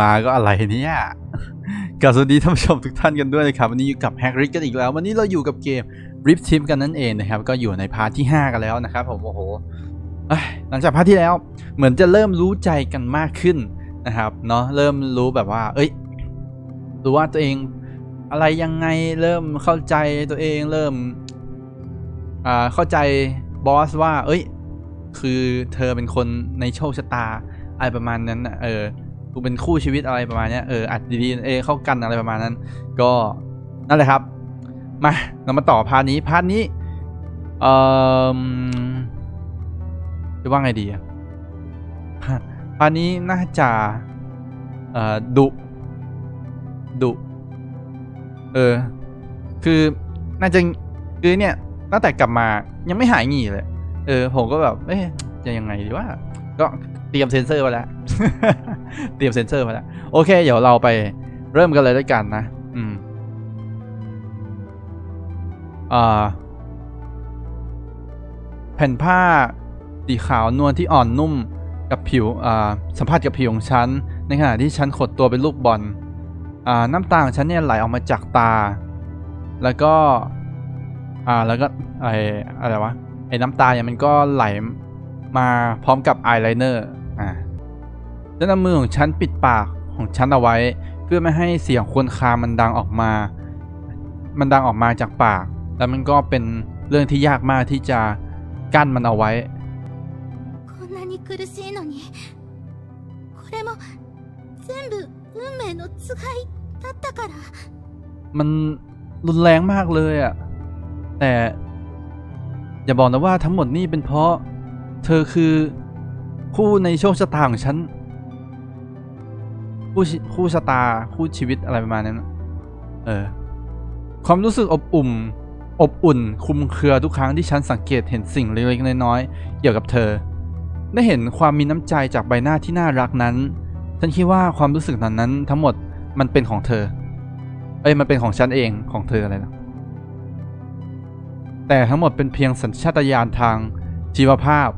มาก็อะไรเนี่ยกับสวัสดีท่านผู้ชมทุกท่านกันด้วยนะครับ วันนี้อยู่กับแฮกริกกันอีกแล้ว วันนี้เราอยู่กับเกม Rip Team กันนั่นเองนะครับ ก็อยู่ในพาร์ทที่ 5 กันแล้วนะครับผมโอ้โหหลังจากพาร์ทที่แล้วเหมือนจะเริ่มรู้ใจกันมากขึ้นนะครับเนาะเริ่มรู้แบบว่า เอ้ยรู้ว่าตัวเองอะไรยังไงเริ่มเข้าใจตัวเองเริ่มอ่าเข้าใจบอสว่า เอ้ย คือเธอเป็นคนในโชคชะตาอะไรประมาณนั้นนะเออ กูเป็นคู่ชีวิตอะไรประมาณนี้เอออัดดีๆเอเข้ากันอะไรประมาณนั้น ก็นั่นแหละครับ มาเรามาต่อพาร์ทนี้พาร์ทนี้เอ่อจะว่าไงดีอะพาร์ทนี้น่าจะเอ่อดุดุเออ คือน่าจะคือเนี่ยตั้งแต่กลับมายังไม่หายหงี่เลย เออ ผมก็แบบเอ๊ะจะยังไงดีว่าก็ เตรียมเซ็นเซอร์ไว้แล้ว เตรียมเซ็นเซอร์ไว้แล้ว โอเค เดี๋ยวเราไปเริ่มกันเลยด้วยกันนะ อืมอ่าแผ่นผ้าสีขาวนวลที่อ่อนนุ่มกับผิวอ่าสัมผัสกับผิวของฉัน ในขณะที่ฉันขดตัวเป็นลูกบอลอ่าน้ำตาของฉันเนี่ยไหลออกมาจากตา แล้วก็ อ่าแล้วก็ไออะไรวะไอ้น้ำตาเนี่ยมันก็ไหล มาพร้อมกับอายไลเนอร์อ่าแล้วนมือของฉันปิดปากของฉันเอาไว้ เพื่อไม่ให้เสียงควนคามันดังออกมา มันดังออกมาจากปาก แล้วมันก็เป็นเรื่องที่ยากมากที่จะกั้นมันเอาไว้มันรุนแรงมากเลยอะแต่ อย่าบอกนะว่าทั้งหมดนี่เป็นเพราะ เธอคือคู่ในโชคชะตาของฉันคู่ชิคู่ชะตาคู่ชีวิตอะไรประมาณนั้นเออความรู้สึกอบอุ่นอบอุ่นคุมเครือทุกครั้งที่ฉันสังเกตเห็นสิ่งเล็กๆน้อยๆเกี่ยวกับเธอ ได้เห็นความมีน้ำใจจากใบหน้าที่น่ารักนั้น ฉันคิดว่าความรู้สึกนั้นนั้นทั้งหมดมันเป็นของเธอ เอ้ยมันเป็นของฉันเองของเธออะไรนะแต่ทั้งหมดเป็นเพียงสัญชาตญาณทางชีวภาพ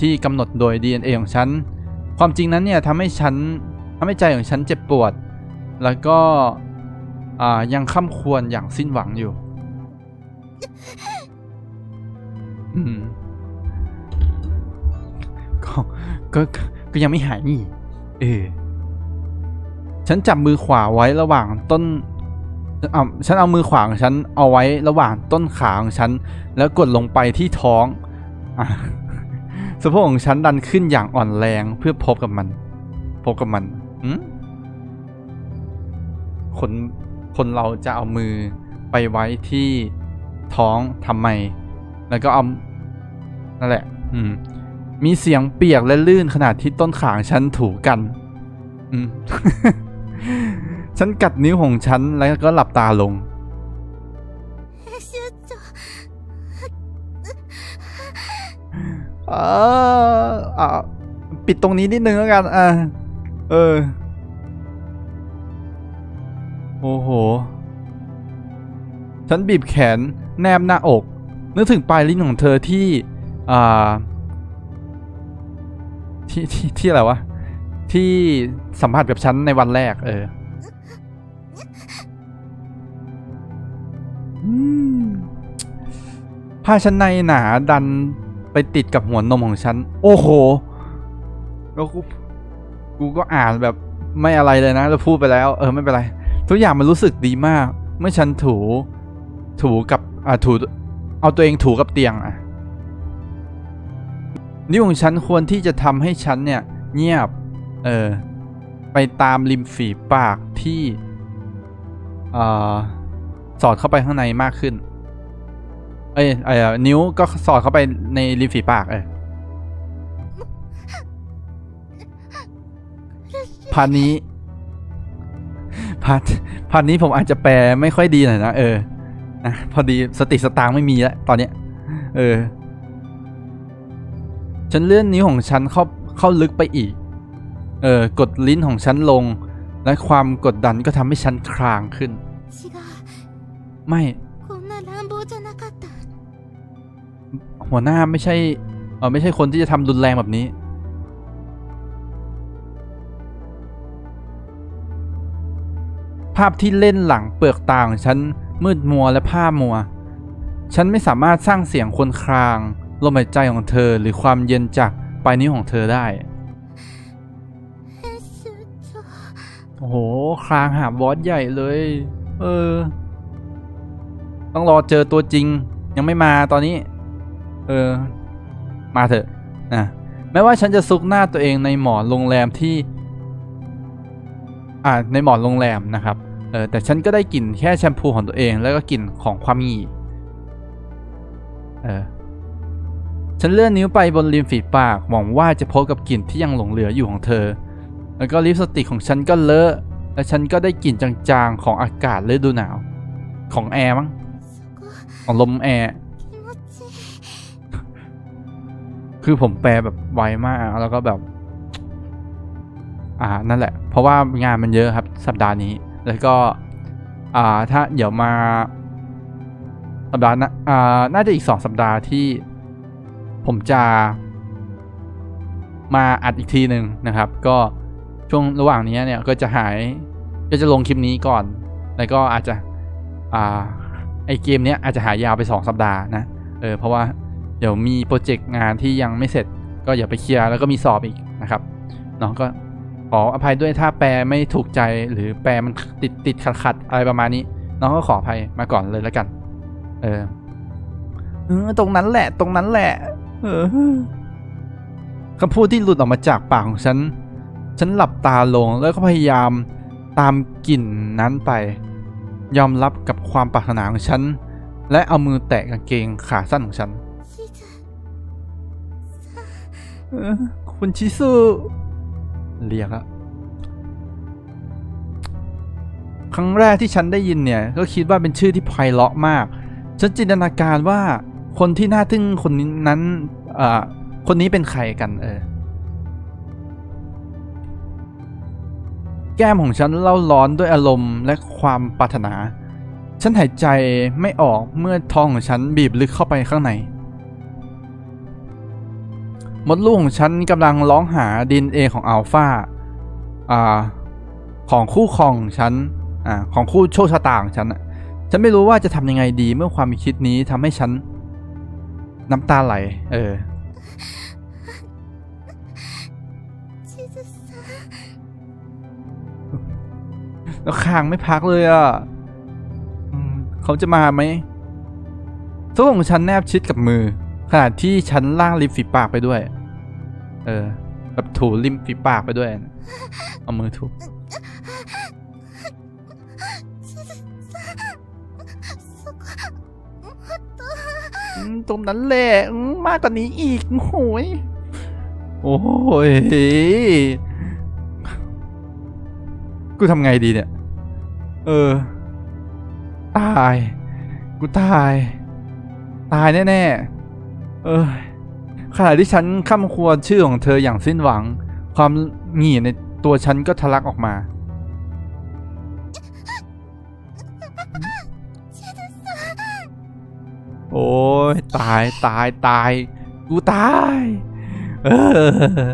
ที่กำหนดโดย DNA ของฉัน ความจริงนั้นเนี่ยทำให้ฉันทำให้ใจของฉันเจ็บปวด แล้วก็ยังข้าควรอย่างสิ้นหวังอยู่ก็ก็ก็ยังไม่หายนี่ เออ ฉันจับมือขวาไว้ระหว่างต้นอ่าฉันเอามือขวาของฉันเอาไว้ระหว่างต้นขาของฉัน แล้วกดลงไปที่ท้องอะ สะโพกของฉันดันขึ้นอย่างอ่อนแรงเพื่อพบกับมัน พบกับมันคนคนเราจะเอามือไปไว้ที่ท้องทำไม แล้วก็เอา นั่นแหละ อืม มีเสียงเปียกและลื่นขณะที่ต้นขาของฉันถูกัน อืม ฉันกัดนิ้วของฉันแล้วก็หลับตาลง เอออะปิดตรงนี้นิดนึงแล้วกันอะเออ โอ้โห ฉันบีบแขนแนบหน้าอก นึกถึงปลายลิ้นของเธอที่ อ่า ที่ที่ที่อะไรวะ ที่สัมผัสกับฉันในวันแรก เอออืมผ้าชั้นในหนาดัน ไปติดกับหัวนมของฉัน โอ้โห แล้วกูกูก็อ่านแบบไม่อะไรเลยนะ แล้วพูดไปแล้ว เออไม่เป็นไร ทุกอย่างมันรู้สึกดีมาก เมื่อฉันถู ถูกับอ่าถู เอาตัวเองถูกับเตียงอะ นิ้วของฉันควรที่จะทำให้ฉันเนี่ย เงียบ เออ ไปตามริมฝีปากที่อ่อสอดเข้าไปข้างในมากขึ้น เอ้ยเอ้ยนิ้วก็สอดเข้าไปในริมฝีปากเออพาร์ทนี้พาร์ทพาร์ทนี้ผมอาจจะแปลไม่ค่อยดีหน่อยนะเออนะพอดีสติสตางค์ไม่มีแล้วตอนเนี้ย เออ ฉันเลื่อนนิ้วของฉันเข้าเข้าลึกไปอีก เออกดลิ้นของฉันลง และความกดดันก็ทำให้ฉันคลางขึ้น違うไม่ หัวหน้าไม่ใช่เออไม่ใช่คนที่จะทำรุนแรงแบบนี้ ภาพที่เล่นหลังเปลือกตาของฉันมืดมัวและผ้ามัว ฉันไม่สามารถสร้างเสียงคนครางลมหายใจของเธอหรือความเย็นจากปลายนิ้วของเธอได้ โอ้โห ครางหาบอสใหญ่เลย เออ ต้องรอเจอตัวจริง ยังไม่มาตอนนี้ เออ มาเถอะนะแม้ว่าฉันจะซุกหน้าตัวเองในหมอนโรงแรมที่ อ่า ในหมอนโรงแรมนะครับ เออ แต่ฉันก็ได้กลิ่นแค่แชมพูของตัวเอง แล้วก็กลิ่นของความหงีเออ ฉันเลื่อนนิ้วไปบนริมฝีปาก หวังว่าจะพบกับกลิ่นที่ยังหลงเหลืออยู่ของเธอ แล้วก็ลิปสติกของฉันก็เลอะ และฉันก็ได้กลิ่นจางๆของอากาศฤดูหนาว ของแอร์มั้ง ของลมแอร์ คือผมแปลแบบไวมากแล้วก็แบบ อ่านั่นแหละ เพราะว่างานมันเยอะครับสัปดาห์นี้ แล้วก็ อ่าถ้าเดี๋ยวมาสัปดาห์นะอ่าน่าจะอีกสองสัปดาห์ที่ผมจะ มาอัดอีกทีหนึ่งนะครับ ก็ช่วงระหว่างนี้เนี่ยก็จะหายก็จะลงคลิปนี้ก่อน แล้วก็อาจจะ อ่า ไอเกมเนี้ยอาจจะหายาวไปสองสัปดาห์นะ เออ เพราะว่า เดี๋ยวมีโปรเจกต์งานที่ยังไม่เสร็จ ก็อย่าไปเคลียร์แล้วก็มีสอบอีกนะครับเนาะก็ขออภัยด้วยถ้าแปลไม่ถูกใจหรือแปลมันติดติดขัดขัดอะไรประมาณนี้ น้องก็ขออภัยมาก่อนเลยแล้วกัน เออเออตรงนั้นแหละ ตรงนั้นแหละเออคำพูดที่หลุดออกมาจากปากของฉัน ฉันหลับตาลงแล้วก็พยายามตามกลิ่นนั้นไป ยอมรับกับความปรารถนาของฉัน และเอามือแตะกางเกงขาสั้นของฉัน คุณชิสุเรียกอะครั้งแรกที่ฉันได้ยินเนี่ย ก็คิดว่าเป็นชื่อที่ไพเราะมาก ฉันจินตนาการว่าคนที่น่าทึ่งคนนี้นั้นอ่าคนนี้เป็นใครกันเออ แก้มของฉันเล่าร้อนด้วยอารมณ์และความปรารถนา ฉันหายใจไม่ออกเมื่อท้องของฉันบีบลึกเข้าไปข้างใน มดลูกของฉันกำลังร้องหาดินเอของอัลฟาอ่าของคู่ครองฉันอ่าของคู่โชคชะตาของฉันฉันไม่รู้ว่าจะทำยังไงดีเมื่อความคิดนี้ทำให้ฉัน น้ำตาไหล เออแล้วคางไม่พักเลยอะเขาจะมาไหมทุกของฉันแนบชิดกับมือ ขณะที่ฉันล่างริมฝีปากไปด้วย เออ แบบถูริมฝีปากไปด้วยนะเอามือถูตรงนั้นแหละมากกว่านี้อีกโอ้ยโอ้ยกูทำไงดีเนี่ย เออ ตาย กูตาย ตายแน่ ๆ เออ ขณะที่ฉันข้ามควรชื่อของเธออย่างสิ้นหวัง ความหงี่ในตัวฉันก็ทะลักออกมา โอ้ยตายตายตาย กูตาย เออ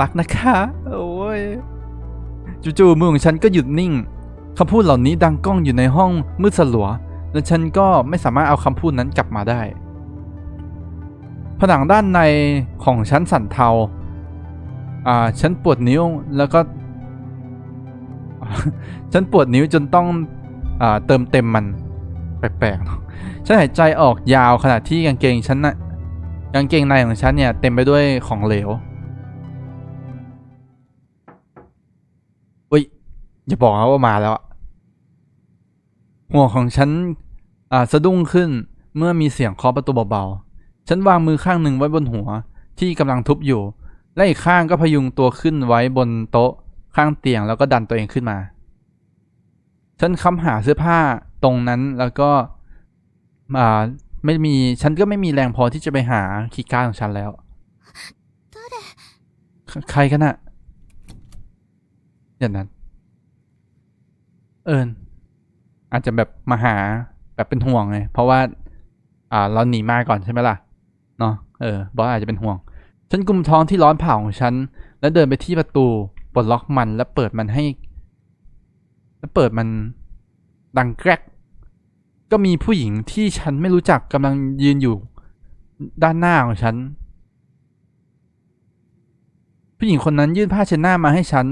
รักนะคะ โอ้ยจู่ๆมือของฉันก็หยุดนิ่งคำพูดเหล่านี้ดังก้องอยู่ในห้องมืดสลัว และฉันก็ไม่สามารถเอาคำพูดนั้นกลับมาได้ ผนังด้านในของฉันสันเทา อ่าฉันปวดนิ้วแล้วก็อ่าฉันปวดนิ้วจนต้อง อ่า เติมเต็มมัน แปลกๆฉันหายใจออกยาวขณะที่กางเกงฉันนะกางเกงในของฉันเนี่ยเต็มไปด้วยของเหลวอุ้ย อย่าบอกนะว่ามาแล้วอะหัวของฉัน อ่า สะดุ้งขึ้นเมื่อมีเสียงเคาะประตูเบาๆ ฉันวางมือข้างหนึ่งไว้บนหัว ที่กำลังทุบอยู่ และอีกข้างก็พยุงตัวขึ้นไว้บนโต๊ะข้างเตียงแล้วก็ดันตัวเองขึ้นมา ฉันค้ำหาเสื้อผ้าตรงนั้นแล้วก็อ่าไม่มีฉันก็ไม่มีแรงพอที่จะไปหาคีย์การ์ดของฉันแล้ว誰ใคใครกันอะอย่างนั้น เอิญอาจจะแบบมาหาแบบเป็นห่วงไงเพราะว่า อ่าเราหนีมาก่อนใช่ไหมล่ะ เนาะ เออบอสอาจจะเป็นห่วง ฉันกุมท้องที่ร้อนเผาของฉัน แล้วเดินไปที่ประตู ปลดล็อกมันและเปิดมันให้ แล้วเปิดมันดังแกรก ก็มีผู้หญิงที่ฉันไม่รู้จักกำลังยืนอยู่ด้านหน้าของฉัน ผู้หญิงคนนั้นยื่นผ้าเช็ดหน้ามาให้ฉัน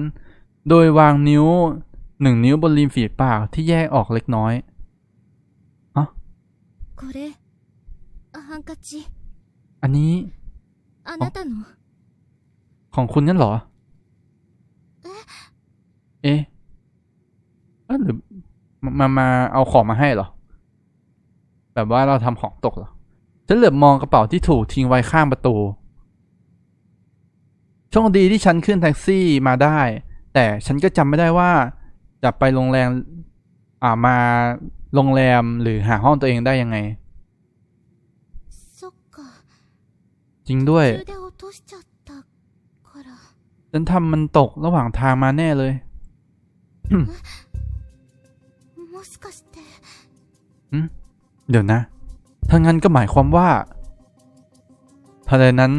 โดยวางนิ้วหนึ่งนิ้วบนริมฝีปากที่แยกออกเล็กน้อย これハンカチ อันนี้อัของคุณนั่นเหรอ เอ๊ะหรือมามาเอาของมาให้เหรอ แบบว่าเราทำของตกเหรอฉันเหลือบมองกระเป๋าที่ถูกทิ้งไว้ข้างประตูโชคดีที่ฉันขึ้นแท็กซี่มาได้ แต่ฉันก็จำไม่ได้ว่า จะไปโรงแรม อ่ามาโรงแรมหรือหาห้องตัวเองได้ยังไง จริงด้วย ฉันทำมันตกระหว่างทางมาแน่เลยเดี๋ยวนะ ถ้างั้นก็หมายความว่าทันใดนั้น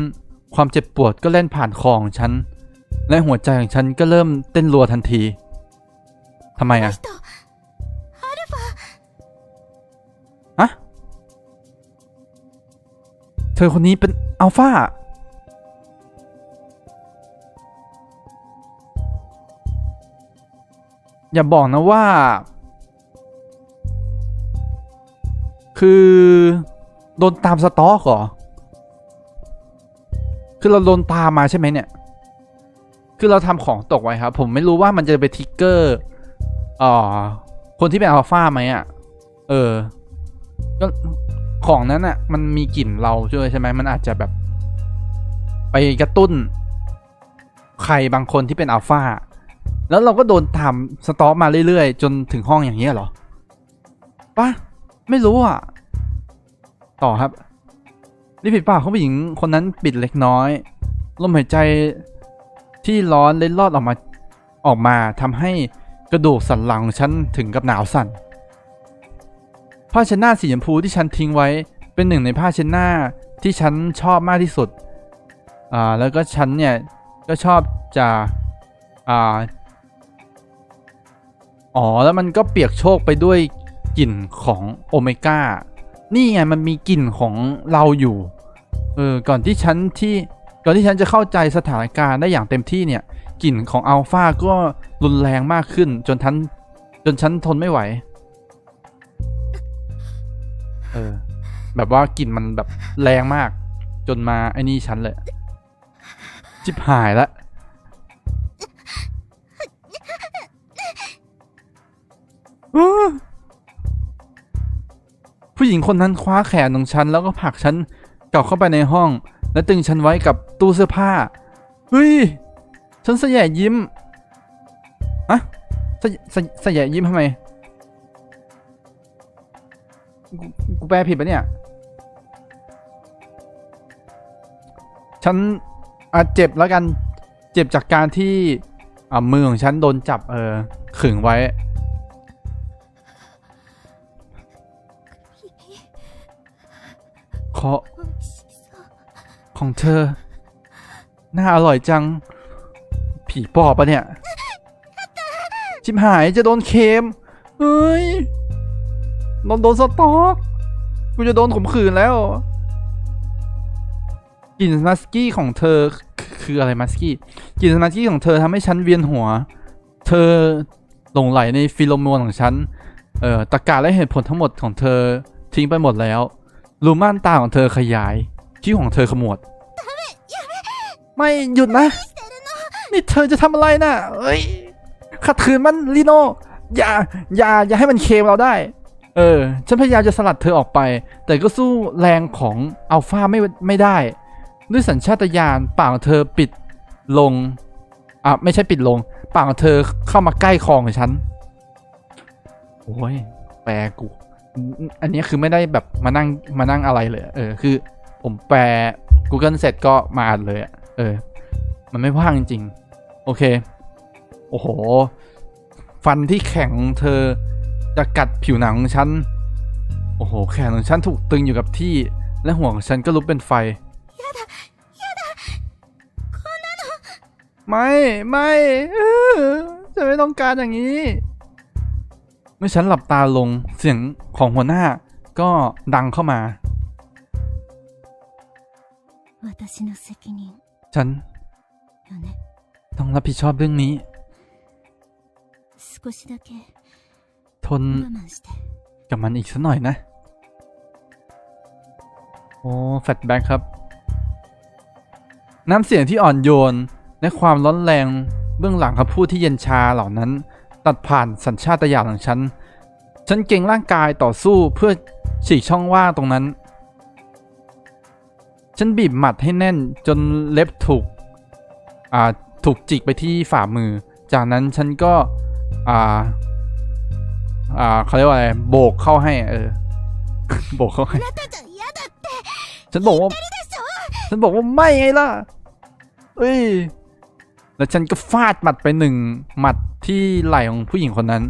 ความเจ็บปวดก็เล่นผ่านคอของฉัน และหัวใจของฉันก็เริ่มเต้นรัวทันทีทำไมอะ เธอคนนี้เป็นอัลฟาอย่าบอกนะว่า คือ โดนตามสต็อกเหรอ คือเราโดนตามมาใช่ไหมเนี่ย คือเราทำของตกไว้ครับ ผมไม่รู้ว่ามันจะไปทิกเกอร์อ่าคนที่เป็นอัลฟาไหมอะ เออ ก็ ของนั้นอะมันมีกลิ่นเราด้วยใช่ไหมมันอาจจะแบบ ไปกระตุ้น ใครบางคนที่เป็นอัลฟาแล้วเราก็โดนตามสต็อกมาเรื่อยๆ จนถึงห้องอย่างนี้ยเหรอปะไม่รู้อะ ต่อครับริมฝีปากของผู้หญิงคนนั้นปิดเล็กน้อย ลมหายใจที่ร้อนเล็ดลอดออกมาออกมาทำให้กระดูกสันหลังของฉันถึงกับหนาวสั่น ผ้าเช็ดหน้าสีชมพูที่ฉันทิ้งไว้ เป็นหนึ่งในผ้าเช็ดหน้าที่ฉันชอบมากที่สุด อ่า แล้วก็ฉันเนี่ย ก็ชอบจะ อ่า อ๋อ แล้วมันก็เปียกโชกไปด้วยกลิ่นของโอเมก้า นี่ไงมันมีกลิ่นของเราอยู่ เออ ก่อนที่ฉันที่ ก่อนที่ฉันจะเข้าใจสถานการณ์ได้อย่างเต็มที่เนี่ย กลิ่นของอัลฟาก็รุนแรงมากขึ้นจนฉันจนฉันทนไม่ไหว เออ แบบว่ากลิ่นมันแบบแรงมาก จนมาไอ้นี่ฉันเลย จิบหายละ ผู้หญิงคนนั้นคว้าแขนของฉันแล้วก็ผลักฉันกลับเข้าไปในห้อง และตึงฉันไว้กับตู้เสื้อผ้า เฮ้ย ฉันสยะยิ้มอะสยสสยะยิ้มทำไม กูแปลผิดปะเนี่ย ฉันอาเจ็บแล้วกัน เจ็บจากการที่อ่ามือของฉันโดนจับเออขึงไว้ ขอ ของเธอ น่าอร่อยจัง ผีปอบปะเนี่ย ชิมหายจะโดนเค็มเฮ้ย โดนโดนสต็อกกูจะโดนข่มขืนแล้วกลิ่นมัสกี้ของเธอคือคืออะไรมัสกี้กลิ่นมัสกี้ของเธอทำให้ฉันเวียนหัว เธอหลงไหลในฟิโลโมนของฉัน เอ่อตะการและเหตุผลทั้งหมดของเธอทิ้งไปหมดแล้ว รูม่านตาของเธอขยาย คิ้วของเธอขมวด ไม่หยุดนะ นี่เธอจะทำอะไรนะ่ะเอ้ยขัดขืนมันลีโนอย่า อย่า อย่าให้มันเคมเราได้ เออ ฉันพยายามจะสลัดเธอออกไป แต่ก็สู้แรงของอัลฟาไม่ไม่ได้ ด้วยสัญชาตญาณปากของเธอปิดลง อะ ไม่ใช่ปิดลง ปากของเธอเข้ามาใกล้คอของฉัน โอ้ย แปลกู อันนี้คือไม่ได้แบบมานั่งมานั่งอะไรเลย เออ คือ ผมแปล Google เสร็จก็มาอ่านเลยอะเออ มันไม่ว่างจริง ๆ โอเค โอ้โห ฟันที่แข็งของเธอ จะกัดผิวหนังของฉัน โอ้โห แขนของฉันถูกตึงอยู่กับที่ และหัวของฉันก็ลุกเป็นไฟ ไม่ไม่จะไม่ต้องการอย่างนี้ เมื่อฉันหลับตาลงเสียงของหัวหน้าก็ดังเข้ามา ฉัน ต้องรับผิดชอบเรื่องนี้ ทนกับมันอีกสักหน่อยนะ โอ้แฟตแบ็กครับ น้ำเสียงที่อ่อนโยน และความร้อนแรงเบื้องหลังคำพูดที่เย็นชาเหล่านั้น ตัดผ่านสัญชาตญาณของฉัน ฉันเก่งร่างกายต่อสู้เพื่อฉีกช่องว่างตรงนั้น ฉันบีบหมัดให้แน่นจนเล็บถูกถูกจิกไปที่ฝ่ามือ จากนั้นฉันก็อ่า อ่าเขาเรียกว่าอะไรโบกเข้าให้ เออ โบกเข้าให้ ฉันบอกว่า ฉันบอกว่าไม่ไงล่ะ เอ้ย แล้วฉันก็ฟาดหมัดไปหนึ่งหมัดที่ไหล่ของผู้หญิงคนนั้น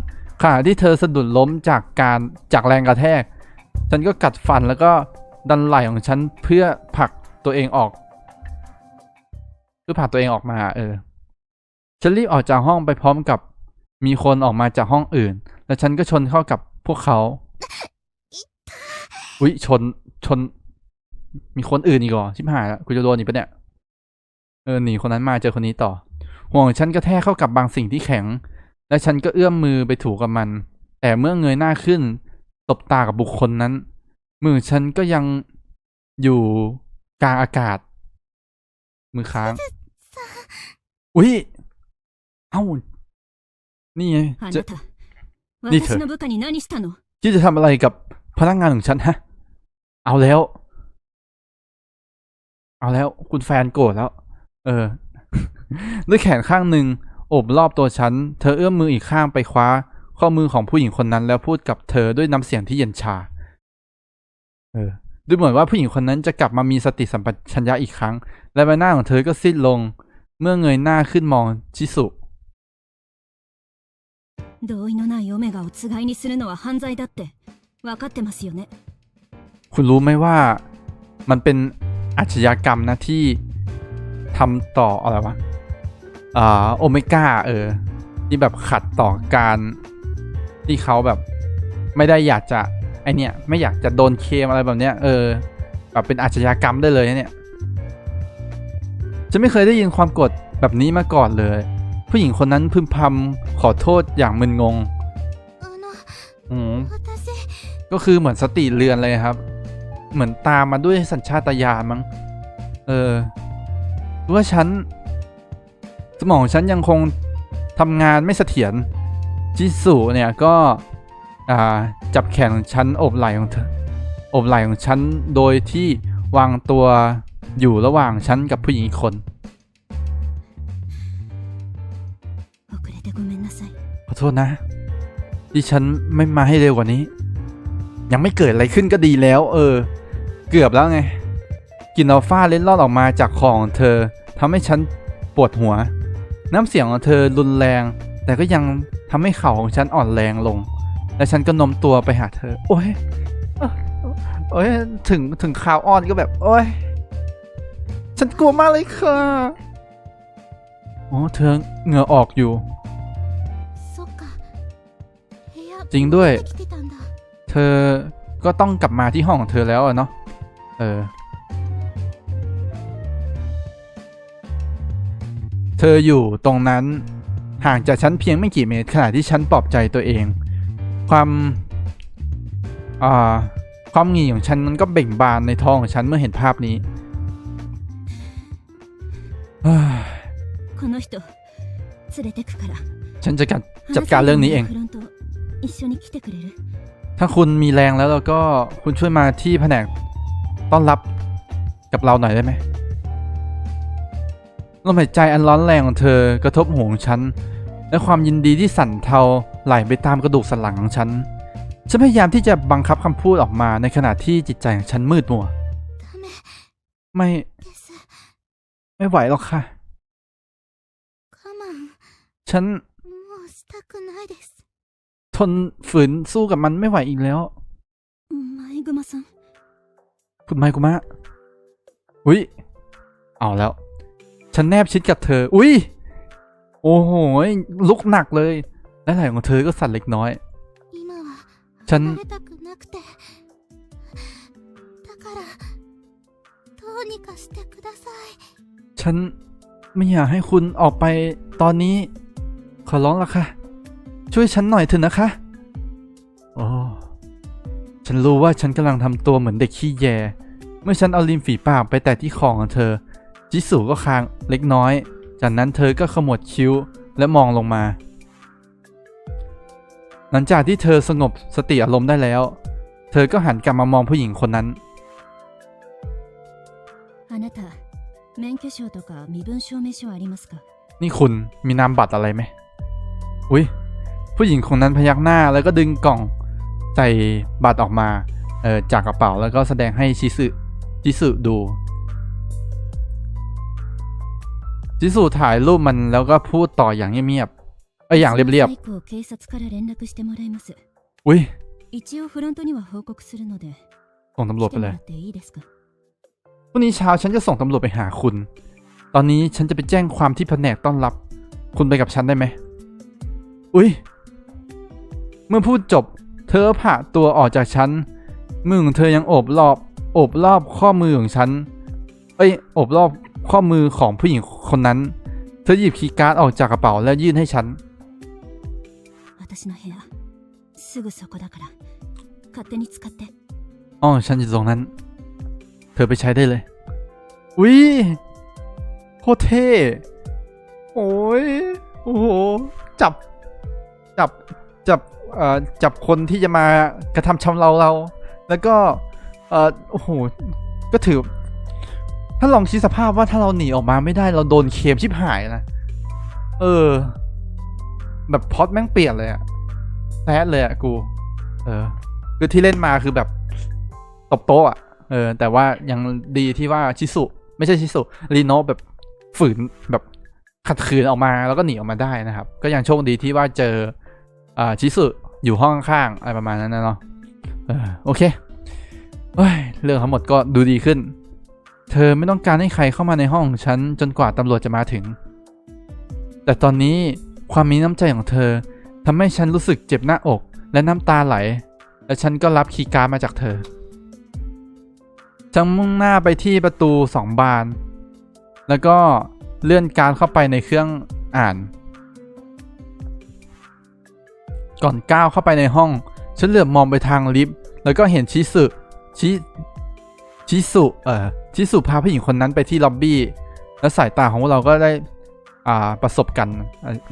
ค่ะที่เธอสะดุดล้มจากการจากแรงกระแทก ฉันก็กัดฟันแล้วก็ดันไหล่ของฉันเพื่อผลักตัวเองออกเพื่อผลักตัวเองออกมา เออ ฉันรีบออกจากห้องไปพร้อมกับมีคนออกมาจากห้องอื่น แล้วฉันก็ชนเข้ากับพวกเขาอุ๊ยชนชน มีคนอื่นอีกเหรอชิบหายแล้วกูจะโดนอีกปะเนี่ยเออหนีคนนั้นมาเจอคนนี้ต่อ ห่วงฉันก็แทกเข้ากับบางสิ่งที่แข็ง และฉันก็เอื้อมมือไปถูกับมัน แต่เมื่อเงยหน้าขึ้นตบตากับบุคคลนั้น มือฉันก็ยังอยู่กลางอากาศ มือค้าง อุ๊ยเอ้า นี่ไง นี่เธอที่จะทำอะไรกับพนักงานของฉันฮะ เอาแล้ว เอาแล้ว คุณแฟนโกรธแล้ว เออ ด้วยแขนข้างหนึ่งโอบรอบตัวฉัน เธอเอื้อมมืออีกข้างไปคว้า ข้อมือของผู้หญิงคนนั้น แล้วพูดกับเธอด้วยน้ำเสียงที่เย็นชา เออ ดูเหมือนว่าผู้หญิงคนนั้นจะกลับมามีสติสัมปชัญญะอีกครั้ง และใบหน้าของเธอก็สิ้นลง เมื่อเงยหน้าขึ้นมองชิสุ 同意のないオメガをつがいにするのは犯罪だって分かってますよね คุณรู้ไหมว่ามันเป็นอาชญากรรมนะที่ทำต่ออะไรวะอ่าโอเมก้าเออ ที่แบบขัดต่อการที่เขาแบบไม่ได้อยากจะไอเนี่ย ไม่อยากจะโดนเคมอะไรแบบเนี้ยเออแบบเป็นอาชญากรรมได้เลยนะเนี่ยฉันไม่เคยได้ยินความโกรธแบบนี้มาก่อนเลย ผู้หญิงคนนั้นพึมพำขอโทษอย่างมึนงงก็คือเหมือนสติเลือนเลยครับ เหมือนตามมาด้วยสัญชาตญาณมั้ง เออว่าฉัน สมองฉันยังคงทำงานไม่เสถียรจิสุเนี่ยก็จับแขนของฉันอบไหล่ของเธออบไหล่ของฉันโดยที่วางตัวอยู่ระหว่างฉันกับผู้หญิงคน โทษนะ ที่ฉันไม่มาให้เร็วกว่านี้ ยังไม่เกิดอะไรขึ้นก็ดีแล้ว เออ เกือบแล้วไงกลินอัลฟาเล็ดลอดออกมาจากคอของเธอทำให้ฉันปวดหัว น้ำเสียงของเธอรุนแรง แต่ก็ยังทำให้เข่าของฉันอ่อนแรงลง และฉันก็นมตัวไปหาเธอ โอ้ยโอ้ยถึงถึงข่าวอ่อนก็แบบ โอ้ยฉันกลัวมากเลยค่ะ โอ้เธอเหงื่อออกอยู่ จริงด้วย เธอก็ต้องกลับมาที่ห้องของเธอแล้วเนาะเออ เธออยู่ตรงนั้นห่างจากฉันเพียงไม่กี่เมตรขณะที่ฉันปลอบใจตัวเอง ความความงี่ของฉันมันก็เบ่งบานในท้องของฉันเมื่อเห็นภาพนี้ฉันจะจัดการเรื่องนี้เอง ถ้าคุณมีแรงแล้วเราก็คุณช่วยมาที่แผนกต้อนรับกับเราหน่อยได้ไหมลมหายใจอันร้อนแรงของเธอกระทบหัวของฉัน และความยินดีที่สั่นเทาไหลไปตามกระดูกสันหลังของฉัน ฉันพยายามที่จะบังคับคำพูดออกมาในขณะที่จิตใจของฉันมืดมัว ไม่ ไม่ไหวหรอกค่ะ ฉัน ทนฝืนสู้กับมันไม่ไหวอีกแล้วคุณไมกุมะอุ้ยเอาแล้ว ฉันแนบชิดกับเธอ อุ้ยโอ้โหลุกหนักเลยและไหล่ของเธอก็สั่นเล็กน้อย ฉันฉันไม่อยากให้คุณออกไปตอนนี้ ขอร้องละค่ะ ช่วยฉันหน่อยเถอะนะคะโอ้ฉันรู้ว่าฉันกำลังทำตัวเหมือนเด็กขี้แย เมื่อฉันเอาริมฝีปากไปแตะที่คอของเธอ จิสุก็คางเล็กน้อย จากนั้นเธอก็ขมวดคิ้วและมองลงมา หลังจากที่เธอสงบสติอารมณ์ได้แล้ว เธอก็หันกลับมามองผู้หญิงคนนั้น あなた免許証とか身分証明書ありますか นี่คุณมีนามบัตรอะไรไหม อุ้ย ผู้หญิงคนนั้นพยักหน้าแล้วก็ดึงกล่องใส่บัตรออกมาเออจากกระเป๋าแล้วก็แสดงให้ชิสุจิสุดูจิสุถ่ายรูปมันแล้วก็พูดต่ออย่างเงียบๆเอออย่างเรียบๆอุ้ยส่งตำรวจไปเลยพรุ่งนี้เช้าฉันจะส่งตำรวจไปหาคุณ ตอนนี้ฉันจะไปแจ้งความที่แผนกต้อนรับ คุณไปกับฉันได้ไหมอุ้ย เมื่อพูดจบ เธอผ่าตัวออกจากฉัน มือของเธอยังโอบรอบ โอบรอบข้อมือของฉัน เอ้ย โอบรอบข้อมือของผู้หญิงคนนั้น เธอหยิบคีย์การ์ดออกจากกระเป๋าแล้วยื่นให้ฉัน อ๋อ ฉันอยู่ตรงนั้น เธอไปใช้ได้เลย อุ้ยโคตรเท่ โอ้ย โอ้โห จับ จับ จับ จับคนที่จะมากระทำชำเราเรา แล้วก็โอ้โหก็ถือ ถ้าลองคิดสภาพว่าถ้าเราหนีออกมาไม่ได้เราโดนเคมชิบหายนะเออ แบบพอดแม่งเปลี่ยนเลยอะแซดเลยอะกู เออ คือที่เล่นมาคือแบบตบโต๊ะอะเออ แต่ว่ายังดีที่ว่าชิสุ ไม่ใช่ชิสุรีโนแบบฝืนแบบขัดขืนออกมาแล้วก็หนีออกมาได้นะครับ ก็ยังโชคดีที่ว่าเจออ่าชิสุ อยู่ห้องข้างๆอะไรประมาณนั้นนะเนาะโอเคเฮ้ยเรื่องทั้งหมดก็ดูดีขึ้น เธอไม่ต้องการให้ใครเข้ามาในห้องฉันจนกว่าตำรวจจะมาถึง แต่ตอนนี้ความมีน้ำใจของเธอทำให้ฉันรู้สึกเจ็บหน้าอกและน้ำตาไหล และฉันก็รับคีย์การ์ดมาจากเธอฉันมุ่งหน้าไปที่ประตูสองบาน แล้วก็เลื่อนการเข้าไปในเครื่องอ่าน ก่อนก้าวเข้าไปในห้อง ฉันเหลือบมองไปทางลิฟต์แล้วก็เห็นชิสุชิชิสุเอ่อชิสุพาผู้หญิงคนนั้นไปที่ล็อบบี้ แล้วสายตาของเราก็ได้ อ่าประสบกัน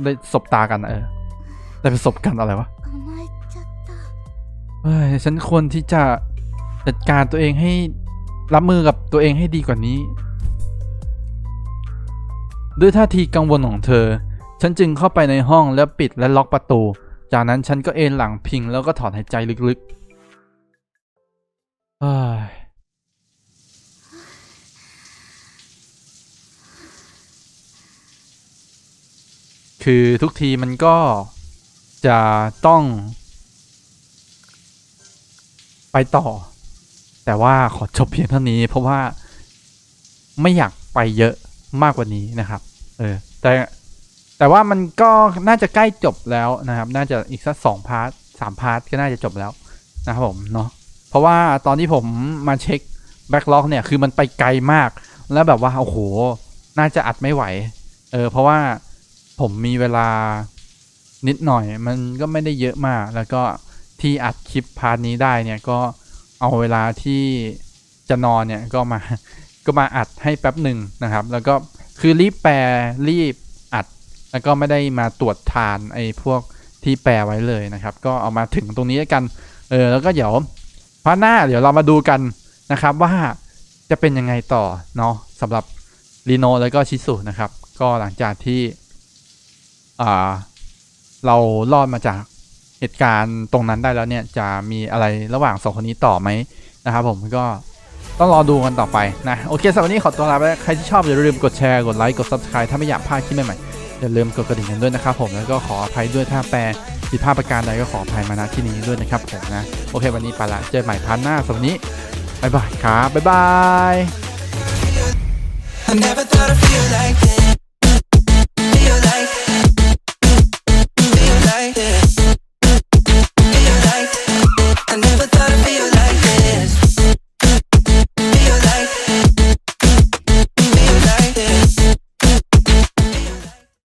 ได้สบตากันเออได้ประสบกันอะไรวะเฮ้ยฉันควรที่จะจัดการตัวเองให้รับมือกับตัวเองให้ดีกว่านี้ ด้วยท่าทีกังวลของเธอ ฉันจึงเข้าไปในห้องแล้วปิดและล็อกประตู จากนั้นฉันก็เอนหลังพิงแล้วก็ถอนหายใจลึกๆ คือทุกทีมันก็จะต้อง ไปต่อ แต่ว่าขอจบเพียงเท่านี้เพราะว่าไม่อยากไปเยอะมากกว่านี้นะครับ เออ แต่ แต่ว่ามันก็น่าจะใกล้จบแล้วนะครับ น่าจะอีกสักสองพาร์ทสามพาร์ทก็น่าจะจบแล้วนะครับผมเนาะเพราะว่าตอนที่ผมมาเช็คแบ็กล็อกเนี่ยคือมันไปไกลมาก แล้วแบบว่าโอ้โห น่าจะอัดไม่ไหว เออเพราะว่าผมมีเวลานิดหน่อย มันก็ไม่ได้เยอะมาก แล้วก็ที่อัดคลิปพาร์ทนี้ได้เนี่ยก็เอาเวลาที่จะนอนเนี่ยก็มาก็มาอัดให้แป๊บหนึ่งนะครับ แล้วก็คือรีบแปลรีบ แล้วก็ไม่ได้มาตรวจทานไอ้พวกที่แปลไว้เลยนะครับ ก็เอามาถึงตรงนี้แล้วกัน เออ แล้วก็เดี๋ยวพาร์ทหน้าเดี๋ยวเรามาดูกันนะครับว่าจะเป็นยังไงต่อเนาะสำหรับรีโนแล้วก็ชิสุนะครับ ก็หลังจากที่อ่าเรารอดมาจากเหตุการณ์ตรงนั้นได้แล้วเนี่ยจะมีอะไรระหว่างสองคนนี้ต่อไหมนะครับผมก็ต้องรอดูกันต่อไปนะ โอเคสำหรับวันนี้ขอตัวลาไปใครที่ชอบอย่าลืมกดแชร์ กดไลค์ กด subscribe ถ้าไม่อยากพลาดคลิปใหม่ๆ อย่าลืมกดกระดิ่งกันด้วยนะครับผมแล้วก็ขออภัยด้วยถ้าแปลผิดพลาดประการใดก็ขออภัยมาณที่นี้ด้วยนะครับผมนะโอเควันนี้ไปละเจอใหม่พันหน้าสำหรับวันนี้บ๊ายบายครับบ๊ายบาย I never thought I'd feel like this